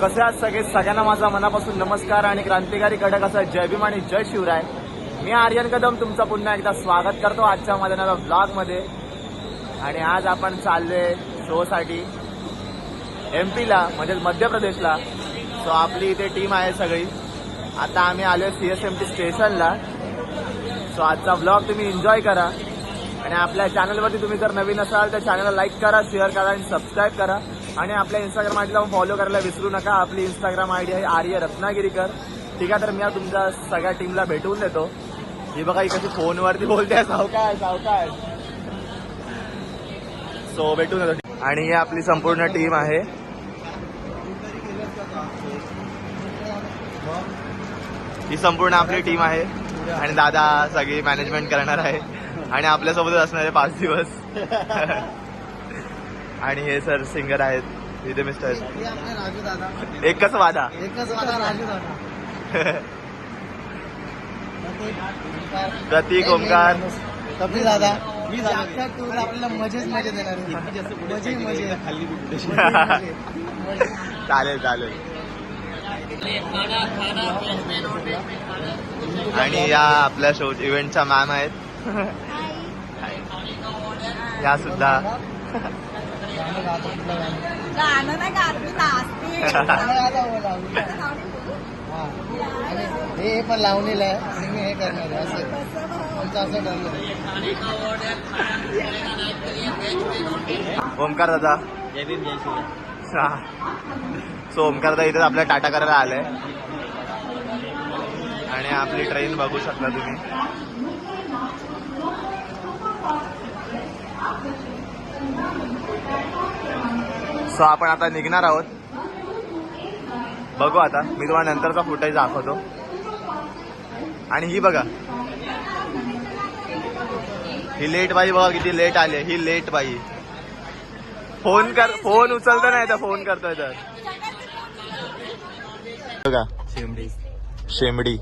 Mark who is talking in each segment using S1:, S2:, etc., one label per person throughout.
S1: कसे आहात सगळे? सगळ्यांना माझा मनापासून नमस्कार आणि क्रांतिकारी कडक असा जय भीम आणि जय शिवराय. मी आर्यन कदम तुमचं पुन्हा एकदा स्वागत करतो आजच्या माझ्या नव्या ब्लॉगमध्ये आणि आज आपण चाललोय शोसाठी एम पीला म्हणजे मध्य प्रदेशला. सो आपली इथे टीम आहे सगळी. आता आम्ही आलो सी एस एम टी स्टेशनला सो आजचा ब्लॉग तुम्ही एन्जॉय करा. आणि आपल्या चॅनलवरती तुम्ही जर नवीन असाल तर चॅनलला लाईक करा शेअर करा आणि सबस्क्राईब करा. आणि आपल्या इंस्टाग्राम आयडीला फॉलो करायला विसरू नका. आपली इंस्टाग्राम आय डी आहे आर्य रत्नागिरीकर. ठीक आहे तर मी तुमच्या सगळ्या टीमला भेटवून देतो. ही बघा ही कशी फोनवरती बोलते सावकाश सावकाश. सो भेटून देतो. आणि ही आपली संपूर्ण टीम आहे. ही संपूर्ण आपली टीम आहे. आणि दादा सगळी मॅनेजमेंट करणार आहे. आणि आपल्यासोबतच असणार आहे पाच दिवस. आणि हे सर सिंगर आहेत. इथे मिस्टर.
S2: राजू दादा.
S1: एकच वादा.
S2: एकच राजू दादा.
S1: प्रतीक. ओमकार.
S2: कपिल दादा मी टूर आपल्याला मजेच मजे देणार आहे. मजे. मजे.
S1: चालेल चालेल. आणि या आपल्या शो इव्हेंटच्या मॅम आहेत. या सुद्धा.
S3: गाणं नाही गात मी नाचते
S2: हे. पण लावलेलं आहे. सिंगिंग हे करणार आहे. असं. आमचं असं ठरलं
S1: ओमकार दादा. हा. सो ओमकार दादा इथे आपल्या टाटा करायला आलाय. आणि आपली ट्रेन बघू शकता तुम्ही. सो आपण आता निघणार आहोत. बघू आता. मी तुम्हाला नंतरचा फुटेज दाखवतो. आणि ही बघा. ही लेट बाई बघा किती लेट आली ही लेट बाई. फोन कर फोन उचलतो नाही तर फोन करतोय तर. बघा. शेमडी शेमडी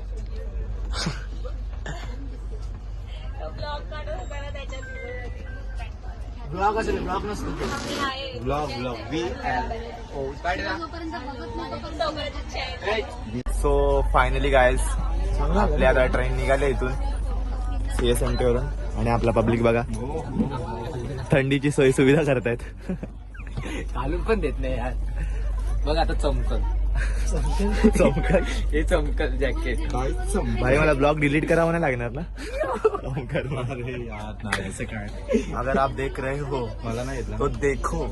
S3: ब्लॉग
S2: असेल ब्लॉग नसतो.
S1: Blog blog.
S3: We
S1: so finally guys आपली आता ट्रेन निघाली इथून सी एस एम टी वरून. आणि आपला पब्लिक बघा. थंडीची सोयी सुविधा करतायत.
S4: घालून पण देत नाही यार. बघ आता चमकल
S1: चमकल
S4: हे चमकल जॅकेट
S1: भाई मला ब्लॉग डिलीट करा म्हणा लागणार ना? चमकल. अगर आप देख रहे हो
S4: मला नाही
S1: तो देखो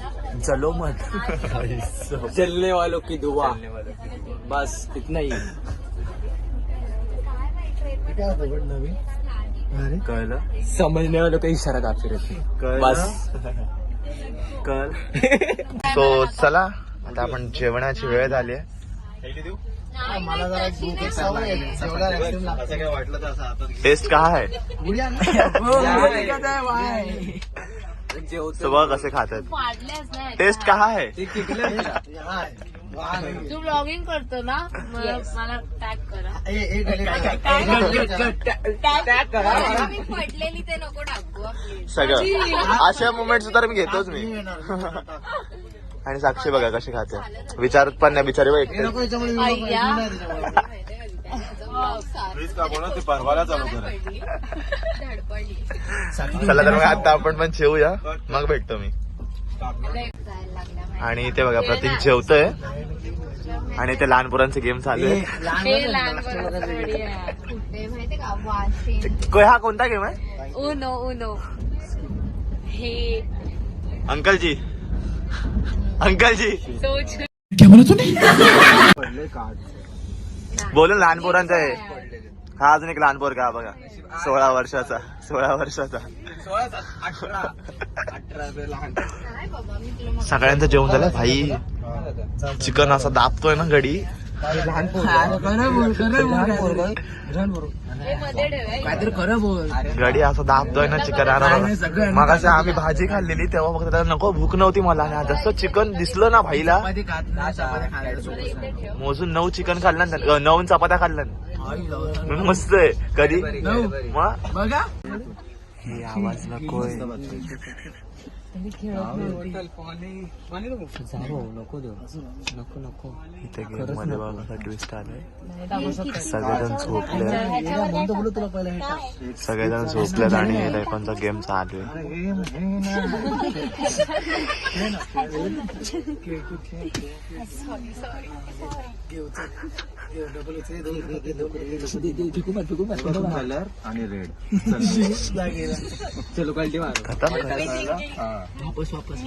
S1: चलो मत.
S4: चलने वालों की दुआ. बस इतना ही.
S2: काय होतं पण नवीन?
S1: कळलं?
S4: समझने वालों का इशारा काफी रहती है
S1: कळलं?
S4: बस.
S1: कळ सो चला आता आपण जेवणाची वेळ झाली आहे.
S2: मला जरा भूक एक सवय आहे. जेवढा restaurant लागतं.
S1: टेस्ट कहा है
S2: बुढ्या ना.
S1: तो बघ कसे खातात.
S3: वाढल्याच नाही
S1: टेस्ट कहा है
S2: हाय. वाह.
S3: तू ब्लॉगिंग करतो ना? मला मला टॅग करा.
S2: ए, ए, delete.
S3: टॅग करा. मी पडलेली ते नको टाकू.
S1: सगळं. अशा मुमेंट तर मी घेतोच
S2: मी.
S1: मी
S2: येणार.
S1: आणि साक्षी बघा कशी खाते. विचारत पण नाही बिचारी बघ. चला तर मग आता आपण पण जेवूया मग भेटतो मी. आणि इथे बघा प्रतीक जेवतोय. आणि ते लहान पोरांचे गेम चालू आहे.
S3: हे
S1: हा कोणता गेम आहे?
S3: Uno Uno. हे
S1: अंकल जी अंकल जी
S3: सोच
S1: बोलून लहान पोरांचा आहे. हा अजून एक लहान पोरगा बघा. सोळा वर्षाचा सोळा वर्षाचा. सगळ्यांचं जेवण झालं. भाई चिकन असा दाबतोय ना गडी
S2: लहान काहीतरी खरं बोल.
S1: गडी असं दाबतोय ना चिकन मग असं आम्ही भाजी खाल्लेली तेव्हा फक्त त्याला नको भूक नव्हती मला. आणि जसं चिकन दिसलं ना भाईला. मोजून नऊ चिकन खाल्लं ना नऊ चपात्या
S2: जाऊ.
S1: मस्त आहे. कधी. मग?
S2: बघा.
S1: हे आवाज नकोय.
S4: नको देऊ नको नको
S1: इथे गेममध्ये ट्विस्ट आलाय सगळेजण झोपले
S2: हे.
S1: सगळेजण झोपलेत आणि रेपनचा गेम चालू आहे
S2: हे.
S4: कलर आणि रेड चलो क्वालिटी मार
S2: वापस वापस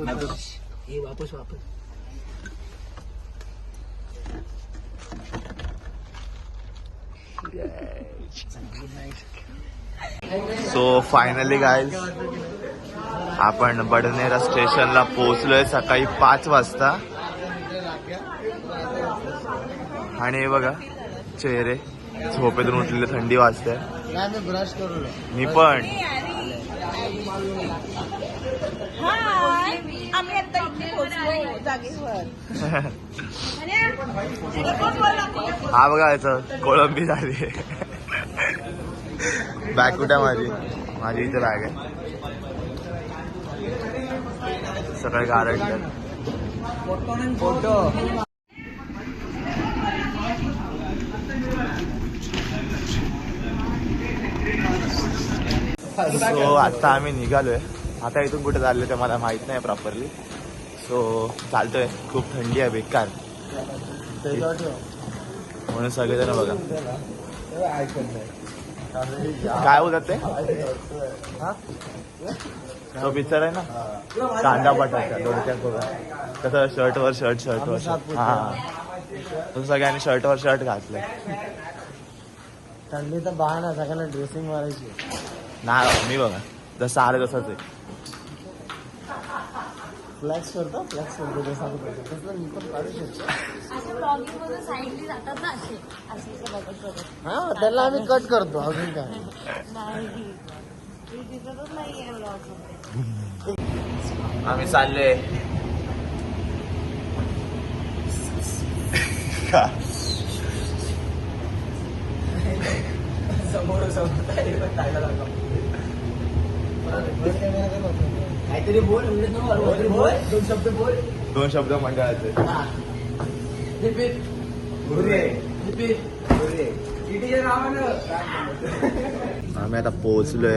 S2: वापस हे वापस वापस
S1: सो फायनली गाईज आपण बडनेरा स्टेशनला पोहोचलोय सकाळी पाच वाजता. आणि हे बघा चेहरे. झोपेतून उठलेले थंडी वाजते.
S2: नाही मी ब्रश करू
S1: मी पण हा बघा याचं कोळंबी झाली. बॅग कुठे आहे माझी. माझी इथे बॅग आहे. सकाळी गारंटी.
S4: फोटो.
S1: सो आता आम्ही निघालोय. आता इथून कुठे चाललोय ते मला माहीत नाही प्रॉपरली सो चालतोय. खूप थंडी आहे बेकार. म्हणून सगळेजण बघा. काय बोलतात ते? तो पिक्चर आहे ना? कांदा बटाटा थोडक्यात बघा. कसं शर्टवर शर्ट शर्टवर शर्ट हा. सगळ्यांनी शर्टवर शर्ट घातलंय.
S2: थंडी तर बहाना सगळ्यांना ड्रेसिंग मारायची
S1: नाही मी बघा. जसं आलं तसंच आहे
S2: फ्लॅक्स करतो फ्लॅक्स करतो सांगतो. तसं मी पण काढू शकतो. हा त्याला आम्ही कट करतो अजून काय.
S1: आम्ही चाललोय. का?
S2: काहीतरी बोल दोन शब्द बोल.
S1: दोन शब्द मंडळाचे. आम्ही आता पोहोचलोय.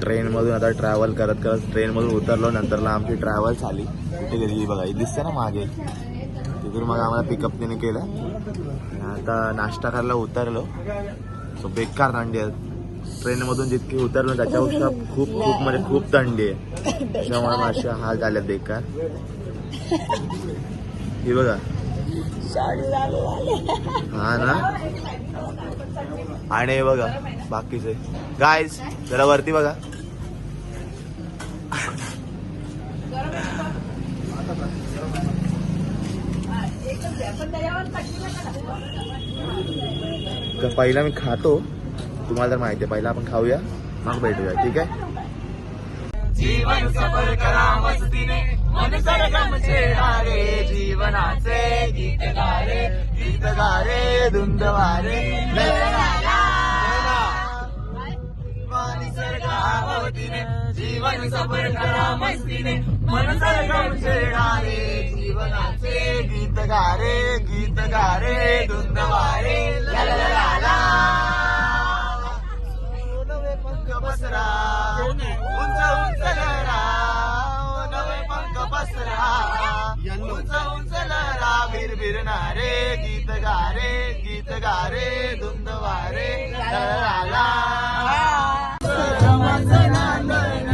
S1: ट्रेन मधून आता ट्रॅव्हल करत करत ट्रेन मधून उतरलो नंतरला आमची ट्रॅव्हल झाली. कुठे गेली बघा ही दिसते ना मागे. तिथून मग आम्हाला पिकअप तिने केलं. आणि आता नाश्ता करायला उतरलो. सो बेकार थंडी आहे ट्रेन मधून जितकी उतरलो त्याच्यापेक्षा खूप खूप म्हणजे खूप थंडी आहे. त्याच्यामुळे माझे हाल झाले बेकार. हे बघा. हा ना? आणि हे बघा बाकीचे. गायज जरा वरती बघा. तर पहिला मी खातो. तुम्हाला तर माहिती आहे पहिला आपण खाऊया मग भेटूया ठीक आहे? जीवन सफर करा मस्तीने मन सरगम छेडा जीवनाचे गीत गारे गीत गारे धुंद वारे. निसर्गावतीने जीवन सफर करा मस्तीने मन सरगम छेडा जीवनाचे गीत गारे गीत गारे धुंद वारे. ला ला ला. पंख बसरा. उंच उंच लहरा नवे पंख बसरा उंच उंच लहरा भिर भिरणारे गीत गारे गीत गारे धुंद वारे ला ला ला रमाचं नांदण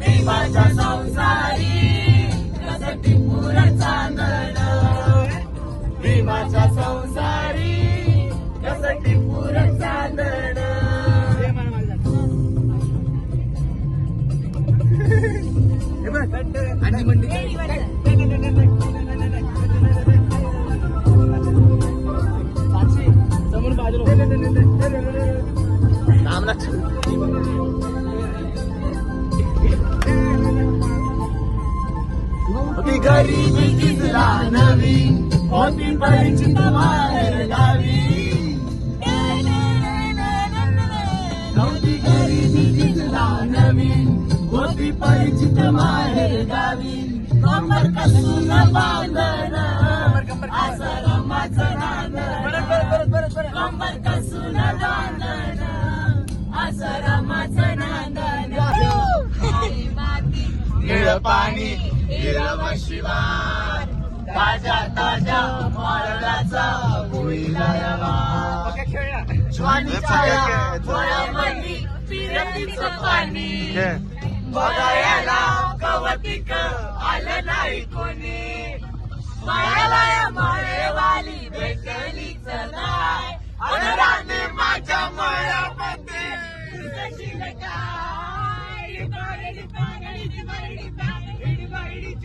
S1: भीमाच्या संसारी निळ पाणी हिरव शिवार ताज्या ताज्या माळाचा बघायला कवतिक आलं नाही कोणी. मायाला माळेवाली माझ्या माळ्यामध्ये.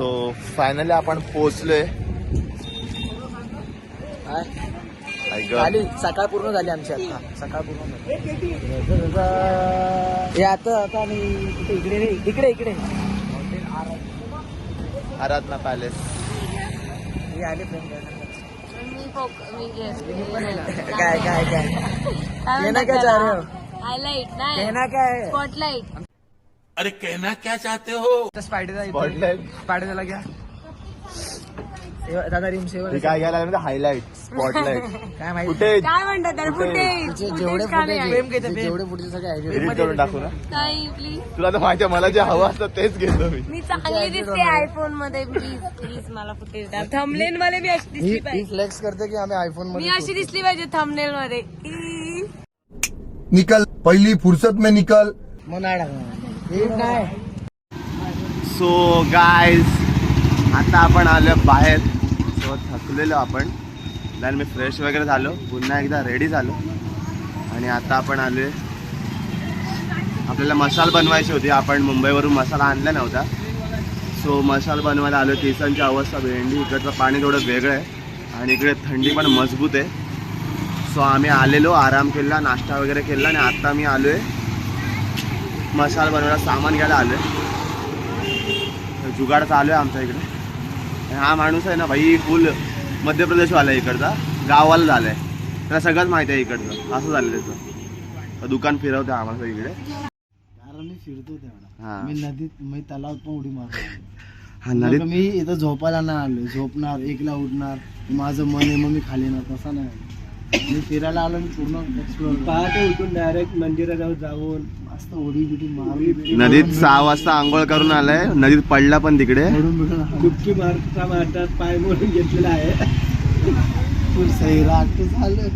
S1: सो फायनली आपण पोहोचलोय.
S2: झाली. सकाळ पूर्ण झाली आमची आता. सकाळ पूर्ण झाली. हे आता आता आम्ही कुठे इकडे रे. इकडे इकडे.
S1: आराधना पॅलेस
S2: हे आले. काय काय काय?
S3: काय
S2: ये
S5: अरे कहना क्या चाहते हो?
S2: घ्या. सेवा- दादा रिम सेवा
S1: काय घ्यायला हायलाइट स्पॉटलाइट
S2: काय माहिती?
S1: कुठे
S3: काय म्हणतात त्याला?
S1: कुठे?
S3: फुटेज.
S2: जेवढे
S3: फुटेज
S2: जेवढे फुटेज सगळे आहे
S1: एडिट करून टाकू ना.
S3: नाही प्लीज
S1: तुला तर माहिती मला जे हवं असतं तेच घेतो मी.
S3: मी चांगली दिसते आयफोनमध्ये. प्लीज प्लीज मला फुटेज द्या. थंबनेल मध्ये मी अशी दिसली पाहिजे.
S2: फ्लेक्स करते की आम्ही आयफोन
S3: मी
S2: मध्ये
S3: अशी दिसली पाहिजे थंबनेल मध्ये.
S6: निकल पहली फुर्सत में निकल.
S2: मनाडा.
S1: सो गायज आता आपण आलो बाहेर. सो थकलेलो आपण. देन मी फ्रेश वगैरे झालो. पुन्हा एकदा रेडी झालो. आणि आता आपण आलो आपल्याला मसाल बनवायची होती. आपण मुंबईवरून मसाला आणला नव्हता. सो मसाल बनवायला आलो केसांची अवस्था भेंडी इकडचं पाणी थोडं वेगळं आहे. आणि इकडे थंडी पण मजबूत आहे. सो आम्ही आलेलो आराम केला नाश्ता वगैरे केला. आणि आता मी आलो आहे मसाला बनवायला सामान घ्यायला आलोय. जुगाड चालू आहे आमच्या इकडे. हा माणूस आहे ना भाई फुल मध्य प्रदेशवाला आहे इकडचा. गावाला झालाय. त्याला सगळंच माहिती आहे इकडचं. असं झालं त्याचं. दुकान फिरवते आम्हाला इकडे.
S2: कारण मी फिरतो तेवढा. मी नदीत मी तलावात पण उडी मारतो मी इथं झोपायला नाही आलो झोपणार एकला उठणार. माझं मन आहे मग मी खाली येणार. तसा नाही. मी फिरायला आलो मी पूर्ण एक्सप्लोर पहाटे उठून डायरेक्ट मंदिराजवळ जाऊन मस्त उडी बिडी मारली
S1: नदीत सहा वाजता आंघोळ करून आलाय. नदीत पडला पण तिकडे.
S2: डुबकी मारता मारतात पाय मोडून घेतलेला आहे. झालं.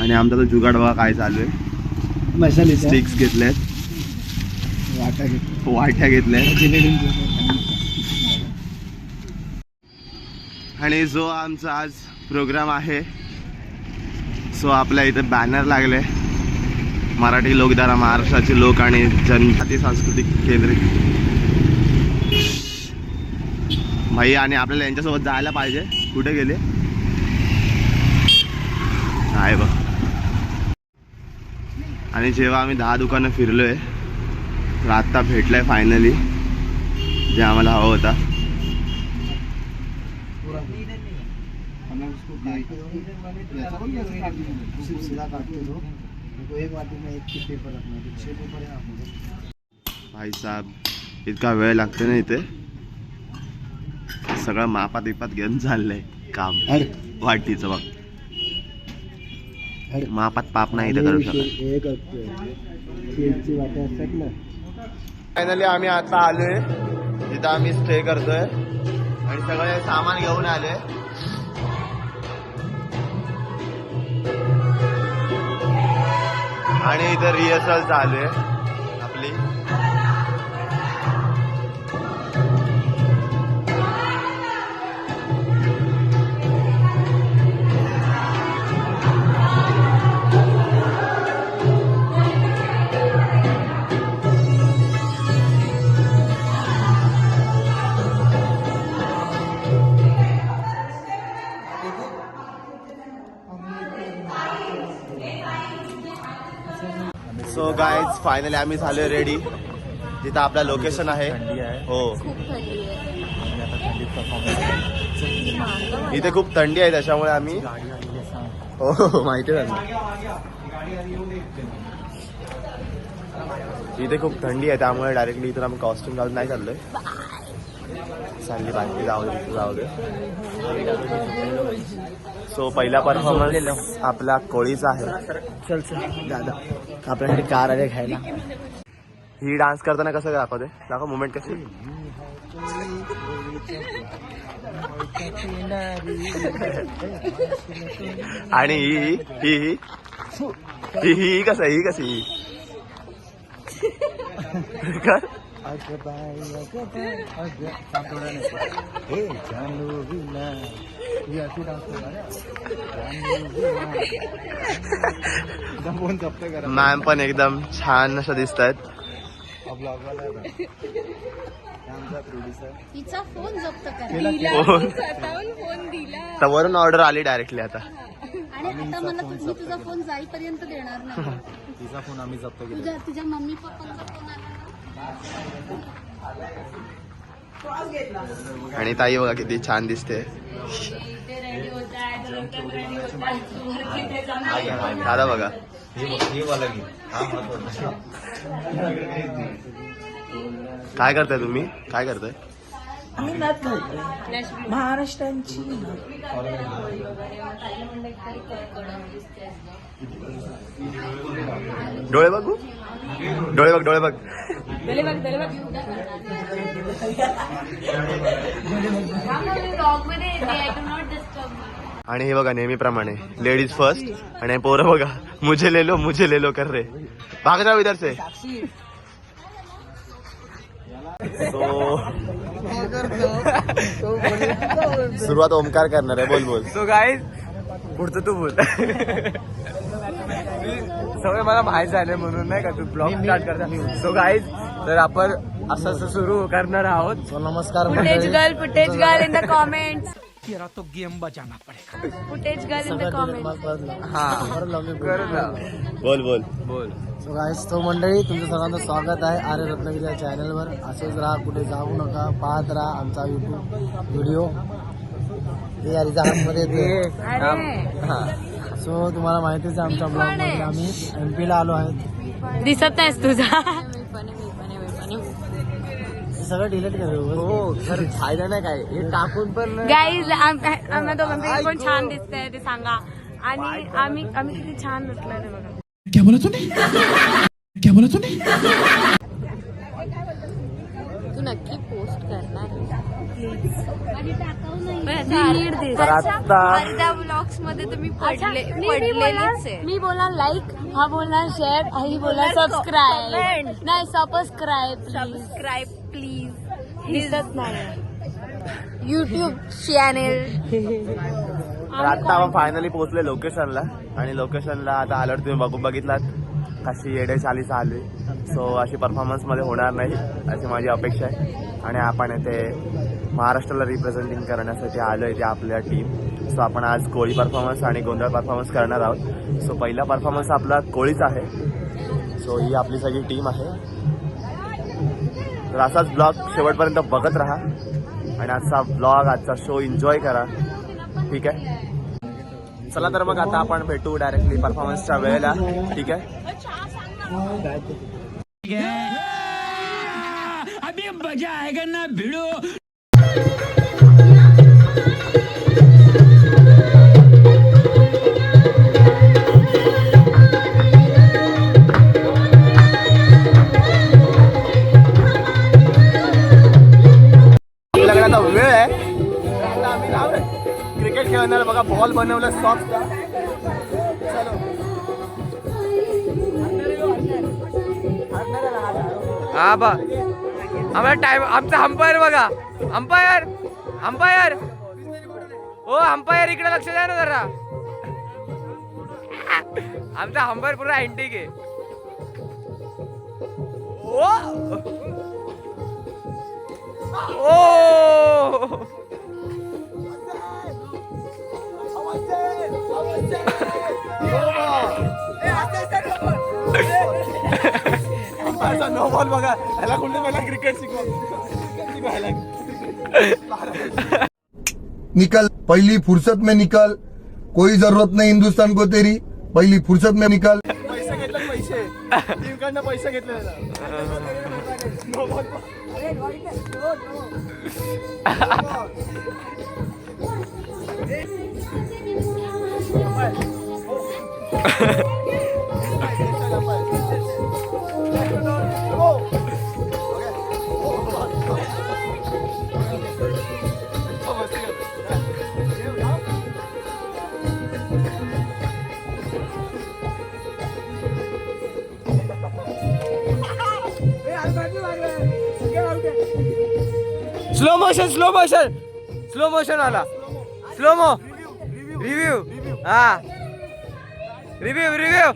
S1: आणि आमचा तो जुगाड बघा काय चालू आहे.
S2: मशाली
S1: स्टिक्स घेतल्यात
S2: वाटा घेतली
S1: वाट्या घेतल्यात. आणि जो आमचा आज प्रोग्राम आहे सो आपल्या इथे बॅनर लागले. मराठी लोकधारा महाराष्ट्राचे लोक आणि जनजाती सांस्कृतिक केंद्र. भाई आणि आपल्याला यांच्यासोबत जायला पाहिजे. कुठे गेले? आहे बघ. आणि जेव्हा आम्ही दहा दुकानं फिरलोय तर आत्ता भेटलंय फायनली जे आम्हाला हवं होता.
S2: सीधा काटते तो एक वाटी में एक ही पेपर रखना है। छह पेपर है आपको
S1: भाई साहेब इतका वेळ लागतो ना इथे? सगळं मापात विपात घेऊन चाललंय काम. वाटीचं बघ. मापात पाप नाही इथे करू शकत.
S2: एक केळची वाटे असतात ना.
S1: फायनली आम्ही आता आलोय. तिथं आम्ही स्टे करतोय. आणि सगळे सामान घेऊन आले. आणि इथं रिहर्सल चालू आहे. फायनली आम्ही झालोय रेडी जिथं आपलं लोकेशन आहे. हो.
S3: खूप थंडी आहे.
S1: इथे खूप थंडी आहे त्याच्यामुळे आम्ही हो हो, माहिती आहे ना इथे खूप थंडी आहे त्यामुळे डायरेक्टली इथून आम्ही कॉस्ट्युम घालून नाही चाललोय. चालली बाकी जाऊ दे तिथे जाऊ दे. सो पहिला परफॉर्मन्स आपला कोळीचा आहे.
S2: चल चल. दादा आपल्यासाठी कार आले खायला.
S1: ही डान्स करताना कसं दाखवते? दाखव मुवमेंट कशी? आणि ही ही ही ही. ही ही? ही. मॅम पण एकदम छान असं दिसत आहेत
S3: तिचा फोन जप्त करा.
S1: फोन
S3: स्वतःहून फोन दिला.
S1: तर वरून ऑर्डर आली डायरेक्टली आता.
S3: आणि आता मला तुझा फोन जाईपर्यंत देणार नाही.
S2: तिचा फोन आम्ही जप्त
S3: तुझ्या तुझ्या मम्मी पप्पांचा फोन आला.
S1: आणि ताई बघा किती छान दिसते. दादा बघा. काय करताय तुम्ही? काय करताय?
S7: महाराष्ट्रांची.
S1: डोळे बघू डोळे बघ डोळे बघ.
S3: ब्लॉगमध्ये येते आय डू नॉट डिस्टर्ब
S1: आणि हे बघा नेहमीप्रमाणे लेडीज फर्स्ट आणि पोरं बघा मुझे ले लो मुझे ले लो कर रे. भाग जाओ इधर से So- सुरुवात ओमकार करणार आहे बोल बोल.
S4: सो गाईज पुढचं तू बोल. सगळं मला माहीत झालं म्हणून नाही का तू ब्लॉग स्टार्ट करता. सो गाईज तर आपण असं असं सुरू करणार आहोत.
S2: नमस्कार footage.
S8: Girl footage girl in the comments
S5: तेरा तो गेम बजाना पड़ेगा.
S8: Footage girl in the comments
S4: हा.
S1: बोल बोल.
S4: बोल.
S2: Guys, तो मंडळी तुमचं सर्वांचं स्वागत आहे आर्य रत्नागिरी या चॅनलवर असेच राहा कुठे जाऊ नका पाहत राहा आमचा युट्यूब व्हिडिओ हे हातमध्ये येते
S8: अरे
S2: सो तुम्हाला माहितीच आहे आमच्या ब्लॉगमध्ये आम्ही एम पीला आलो आहे.
S8: दिसत नाहीस तुझा.
S2: सगळं डिलीट कर
S4: हो खरं फायदा नाही काय. हे टाकून पण
S8: गाईज आम्हाला दोघांपैकी कोण छान दिसतंय ते सांगा. आणि आम्ही आम्ही किती छान दिसलोय ते बघा.
S5: क्या बोला तूने? क्या बोला तूने?
S3: तू नक्की पोस्ट करणार ब्लॉग्समध्ये तुम्ही पडले
S8: मी
S3: पडलेलीच आहे.
S8: मी बोलणार लाईक हा बोलणार शेअर ही बोलणार सबस्क्राईब नाही सबस्क्राईब
S3: सबस्क्राईब प्लीज
S8: दिसत नाही.
S3: युट्यूब चॅनेल
S1: तर आता आपण फायनली पोहोचले लोकेशनला आणि लोकेशनला आता आल्यावर तुम्ही बघू बघितलात कशी येडे चाली आली सो अशी परफॉर्मन्समध्ये होणार नाही अशी माझी अपेक्षा आहे. आणि आपण येथे महाराष्ट्राला रिप्रेझेंटिंग करण्यासाठी आलो इथे आपल्या टीम सो आपण आज कोळी परफॉर्मन्स आणि गोंधळ परफॉर्मन्स करणार आहोत. सो पहिला परफॉर्मन्स आपला कोळीच आहे. सो ही आपली सगळी टीम आहे. तर असाच ब्लॉग शेवटपर्यंत बघत राहा. आणि आजचा ब्लॉग आजचा शो एन्जॉय करा. ठीक आहे. चला तर मग आता आपण भेटू डायरेक्टली परफॉर्मन्सच्या वेळेला. ठीक आहे.
S5: अभी मजा आएगा ना भिड़ो
S1: आपल्याकडे आता वेळ आहे खेळणार. बघा बॉल बनवलं सॉफ्ट
S4: हा बा. आम्हाला टाइम आमचा अंपायर बघा. अंपायर अंपायर हो अंपायर इकडे लक्ष द्या ना जरा. आमचा अंपायर पुरा अँटिक आहे. ओ! ओ!
S1: बॉल बघा ह्याला कुठे मला क्रिकेट
S6: निकल पहली फुर्सत में निकल. कोई जरूरत नहीं हिंदुस्तान को तेरी. पहली फुर्सत में निकल.
S1: पैसे घेतले पैसे. टीमकडनं पैसे घेतले
S4: slow motion slow motion slow motion आला स्लो मो रिव्ह्यू हा. रिव्ह्यू रिव्ह्यू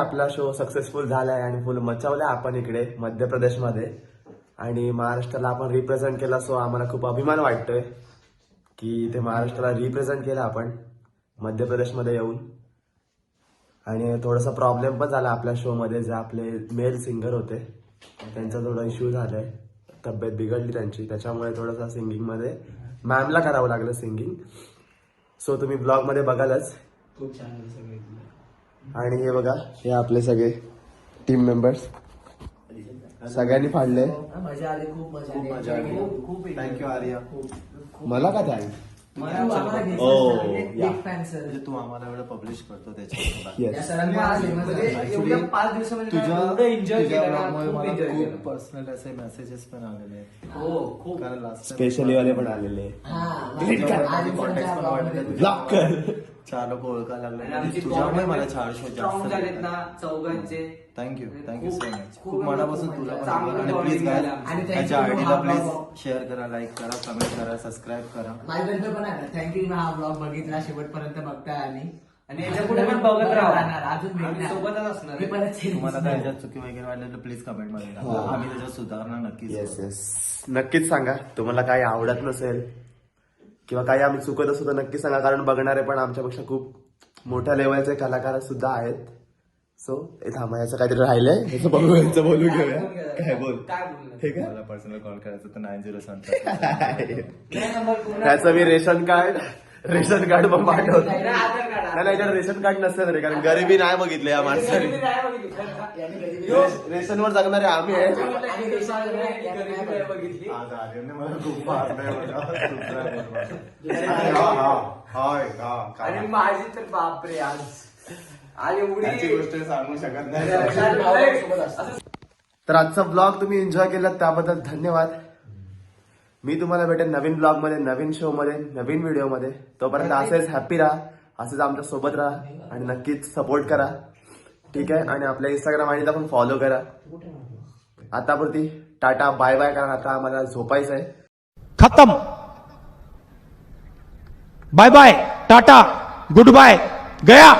S1: आपला शो सक्सेसफुल झालाय आणि फुल मचावलाय आपण इकडे मध्य प्रदेशमध्ये. आणि महाराष्ट्राला आपण रिप्रेझेंट केला सो आम्हाला खूप अभिमान वाटतोय की ते महाराष्ट्राला रिप्रेझेंट केलं आपण मध्य प्रदेशमध्ये येऊन. आणि थोडासा प्रॉब्लेम पण झाला आपल्या शोमध्ये जे आपले मेल सिंगर होते त्यांचा थोडा इश्यू झालाय. तब्येत बिघडली त्यांची त्याच्यामुळे थोडंसं सिंगिंगमध्ये मॅमला करावं लागलं सिंगिंग सो तुम्ही ब्लॉगमध्ये बघालच.
S9: खूप छान सगळे.
S1: आणि हे बघा हे आपले सगळे टीम मेंबर्स सगळ्यांनी फाडले
S9: मजा आली. खूप मजा आली. खूप थँक्यू आर्या. खूप.
S1: मला का थँक्स
S9: ओ
S1: या.
S9: म्हणजे तू आम्हाला एवढं पब्लिश करतो त्याच्या
S1: येस
S9: एवढ्या पाच दिवसामध्ये तुझ्या तुझ्या ब्लॉगमुळे मला खूप पर्सनल असे मेसेजेस पण आलेले आहेत. हो
S1: स्पेशली वाले पण आलेले
S9: कॉन्टॅक्ट पण वाढले
S1: ब्लॉक कर
S9: चार लोक ओळखायला लागले. तुझ्यामुळे मला चार शो जास्त
S7: झालेत ना चौघांचे.
S9: थँक्यू थँक्यू
S7: खूप-
S9: सो मच
S7: खूप
S9: खूप मनापासून तुला पण
S7: चांगलं
S9: आणि
S7: bonding
S9: प्लीज
S7: झालं.
S9: काय
S7: आणि thank
S9: त्याच्या
S7: you
S9: आयडीला
S7: हा
S9: प्लीज. शेअर करा लाईक करा कमेंट करा सबस्क्राईब करा.
S7: माझ्याकडे पण आहे. थँक्यू मी हा ब्लॉग बघितला. शेवटपर्यंत बघताय आणि आणि याच्यापुढे
S9: पुढे पण बघत
S7: बघत
S9: राहा.
S7: राहणार अजून
S9: आम्ही
S7: भेटणार.
S9: सोबतच असणार.
S7: मी परत change
S9: तुम्हाला
S7: नाही.
S9: काय याच्यात चुकी वगैरे वाटलं तर प्लीज कमेंटमध्ये टाका. आम्ही त्याच्यात सुधारणा नक्कीच.
S1: येस
S9: करू.
S1: येस नक्कीच सांगा. तुम्हाला काही आवडत नसेल किंवा काही आम्ही चुकत असू तर नक्की सांगा कारण बघणारे पण आमच्यापेक्षा खूप मोठ्या लेवलचे कलाकार सुद्धा आहेत. सो हे थांबा याचं काहीतरी राहिलंय. याचं बघू याचं बोलू घेऊया. काय बोल
S7: काय बोलणार?
S1: हे काय
S9: मला पर्सनल कॉल करायचं तर नाईन झिरो
S7: पूर्ण-
S1: त्याचं मी रेशन कार्ड रेशन कार्ड पण पाठवतो
S7: नाही,
S1: याच्यात रेशन कार्ड नसेल रे कारण गरिबी नाही बघितली या माणसाने.
S7: गरिबी नाही बघितली. यांनी गरिबी-
S1: रे- रेशनवर जगणारे आम्ही आहे.
S7: आणि माझी तर बापरे आज. आणि
S9: गोष्ट सांगू शकत नाही.
S1: तर आजचा ब्लॉग तुम्ही एन्जॉय केला त्याबद्दल धन्यवाद. मी तुम्हाला भेटेन नवीन ब्लॉगमध्ये नवीन शो मध्ये नवीन व्हिडिओमध्ये तोपर्यंत असेच हॅपी राहा असेच आमच्यासोबत राहा आणि नक्कीच सपोर्ट करा. ठीक आहे? आणि आपल्या इंस्टाग्राम आयडीला पण फॉलो करा. आतापुरती टाटा बाय बाय कारण आता आम्हाला झोपायचं आहे.
S5: खत्म. Bye bye tata. Good bye गया.